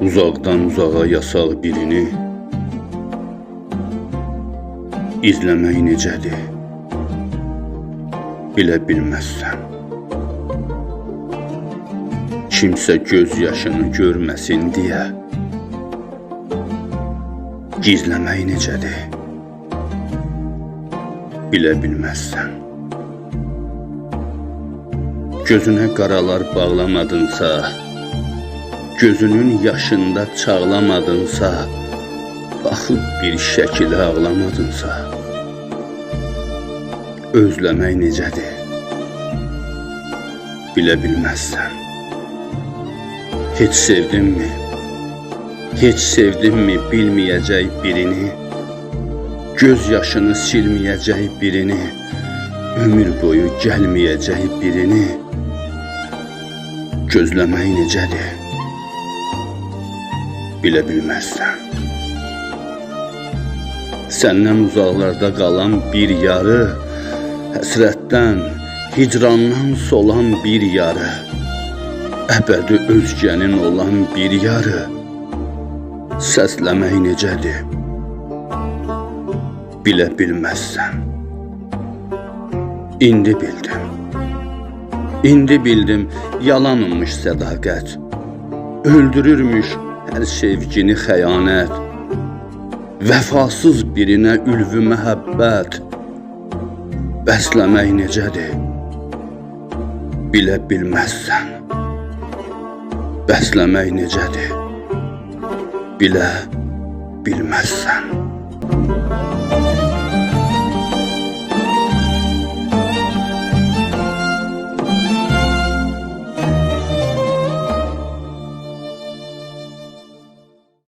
Uzaqdan uzağa yasaq birini izləmək necədir? Bilə bilməzsən. Kimsə göz yaşını görməsin deyə gizləmək necədir? Bilə bilməzsən. Gözünə qaralar bağlamadınsa, gözünün yaşında çağlamadınsa, baxıb bir şəkilə ağlamadınsa, özləmək necədir? Bilə bilməzsən. Heç sevdinmi? Heç sevdinmi bilməyəcək birini? Göz yaşını silməyəcək birini? Ömür boyu gəlməyəcək birini? Gözləmək necədir? Bilə bilməzsən. Səndən uzaqlarda qalan bir yarı, həsrətdən, hicrandan solan bir yarı, əbədi özgənin olan bir yarı, səsləmək necədir? Bilə bilməzsən. İndi bildim. İndi bildim yalanmış sədaqət. Öldürürmüş hər sevgini xəyanət. Vəfasız birinə ülvü məhəbbət. Bəsləmək necədir? Bilə bilməzsən. Bəsləmək necədir? Bilə bilməzsən.